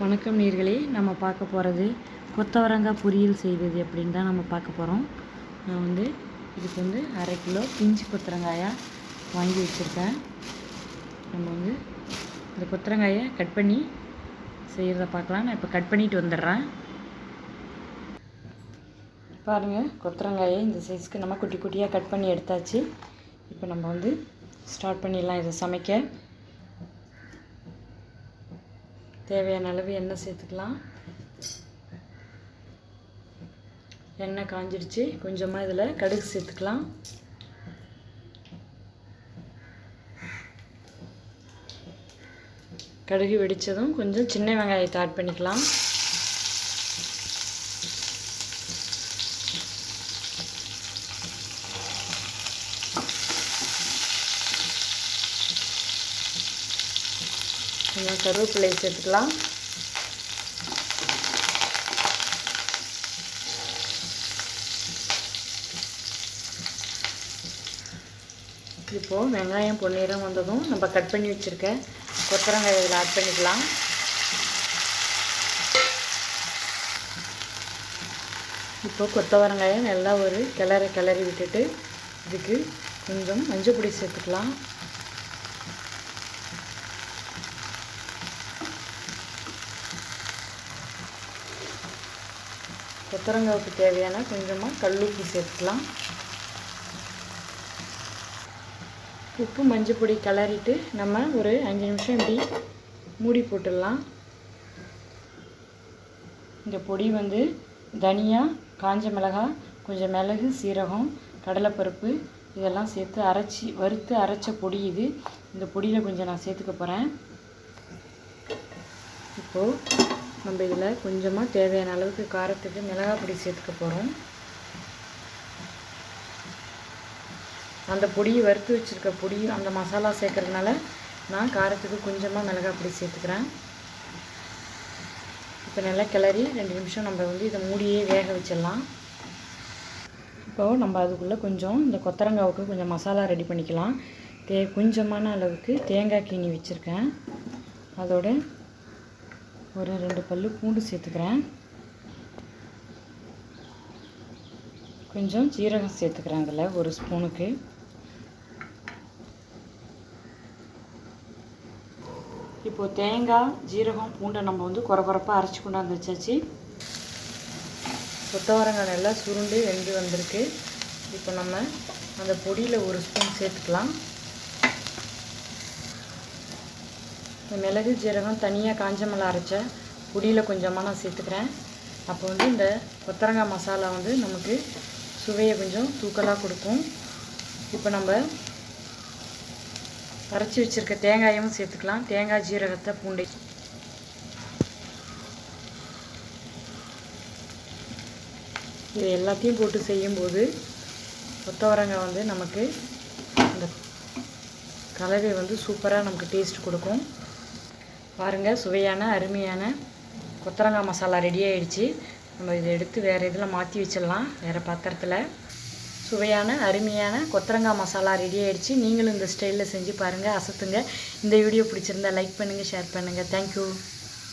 வணக்கம் நீர்களே நம்ம பார்க்க போகிறது கொத்தவரங்காய் பொரியல் செய்வது அப்படின்னு தான் நம்ம பார்க்க போகிறோம் நான் வந்து இதுக்கு வந்து அரை கிலோ பிஞ்சு கொத்தரங்காயாக வாங்கி வச்சுருக்கேன். நம்ம வந்து இந்த கொத்தரங்காயை கட் பண்ணி செய்கிறத பார்க்கலாம். நான் இப்போ கட் பண்ணிட்டு வந்துடுறேன். பாருங்கள் கொத்தரங்காயை இந்த சைஸ்க்கு நம்ம குட்டி குட்டியாக கட் பண்ணி எடுத்தாச்சு. இப்போ நம்ம வந்து ஸ்டார்ட் பண்ணிடலாம் இதை சமைக்க. தேவையான அளவு எண்ணெய் சேர்த்துக்கலாம். எண்ணெய் காஞ்சிடுச்சு கொஞ்சமாக இதில் கடுகு சேர்த்துக்கலாம். கடுகு வெடித்ததும் கொஞ்சம் சின்ன வெங்காயத்தை ஆட் பண்ணிக்கலாம். கொஞ்சம் கருவேப்பிலை சேர்த்துக்கலாம். இப்போது வெங்காயம் பொன்னிறம் வந்ததும் நம்ம கட் பண்ணி வச்சுருக்க கொத்தரங்காய் இதில் ஆட் பண்ணிக்கலாம். இப்போ கொத்தவரங்காயை நல்லா ஒரு கிளறி கிளறி விட்டுட்டு இதுக்கு கொஞ்சம் மஞ்சள் பொடி சேர்த்துக்கலாம். கொத்தரங்காவுக்கு தேவையான கொஞ்சமாக கல்லுப்பு சேர்த்துக்கலாம். உப்பு மஞ்சள் பொடி கிளறிட்டு நம்ம ஒரு அஞ்சு நிமிஷம் இப்படி மூடி போட்டுடலாம். இந்த பொடி வந்து தனியா காஞ்ச மிளகாய் கொஞ்சம் மிளகு சீரகம் கடலைப்பருப்பு இதெல்லாம் சேர்த்து அரைச்சி வறுத்து அரைச்ச பொடி இது. இந்த பொடியில் கொஞ்சம் நான் சேர்த்துக்க போகிறேன் இப்போது நம்ம இதில் கொஞ்சமாக தேவையான அளவுக்கு காரத்துக்கு மிளகாய் பொடி சேர்த்துக்க போகிறோம் அந்த பொடியை வறுத்து வச்சுருக்க பொடியும் அந்த மசாலா சேர்க்குறதுனால நான் காரத்துக்கு கொஞ்சமாக மிளகாய் பொடி சேர்த்துக்கிறேன். இப்போ நல்லா கிளறி ரெண்டு நிமிஷம் நம்ம வந்து இதை மூடியே வேக வச்சிடலாம். இப்போது நம்ம அதுக்குள்ளே கொஞ்சம் இந்த கொத்தரங்காவுக்கு கொஞ்சம் மசாலா ரெடி பண்ணிக்கலாம். தே கொஞ்சமான அளவுக்கு தேங்காய் கீனி வச்சுருக்கேன். அதோட ஒரு ரெண்டு பல் பூண்டு சேர்த்துக்கிறேன். கொஞ்சம் ஜீரகம் சேர்த்துக்கிறேன் அதில் ஒரு ஸ்பூனுக்கு. இப்போது தேங்காய் ஜீரகம் பூண்டை நம்ம வந்து குறை குறைப்பாக அரைச்சி கொண்டாந்து வச்சாச்சு கொத்தவரங்காய் நல்லா சுருண்டு வெந்து வந்திருக்கு. இப்போ நம்ம அந்த பொடியில் ஒரு ஸ்பூன் சேர்த்துக்கலாம் இந்த மிளகு ஜீரகம் தனியாக காஞ்ச மிளகா அரைச்ச பொடியில் கொஞ்சமாக நான் சேர்த்துக்கிறேன். அப்போ வந்து இந்த கொத்தரங்காய் மசாலா வந்து நமக்கு சுவையை கொஞ்சம் தூக்கலாக கொடுக்கும். இப்போ நம்ம அரைச்சி வச்சுருக்க தேங்காயும் சேர்த்துக்கலாம். தேங்காய் ஜீரகத்தை பூண்டை. இது எல்லாத்தையும் போட்டு செய்யும்போது கொத்தவரங்காய் வந்து நமக்கு அந்த கலவை வந்து சூப்பராக நமக்கு டேஸ்ட் கொடுக்கும். பாருங்கள் சுவையான அருமையான கொத்தரங்காய் மசாலா ரெடி ஆகிடுச்சு நம்ம இதை எடுத்து வேறு இதில் மாற்றி வச்சிடலாம் வேறு பாத்திரத்தில். சுவையான அருமையான கொத்தரங்காய் மசாலா ரெடி ஆகிடுச்சு நீங்களும் இந்த ஸ்டைலில் செஞ்சு பாருங்கள் அசத்துங்க. இந்த வீடியோ பிடிச்சிருந்தா லைக் பண்ணுங்கள் ஷேர் பண்ணுங்கள் தேங்க்யூ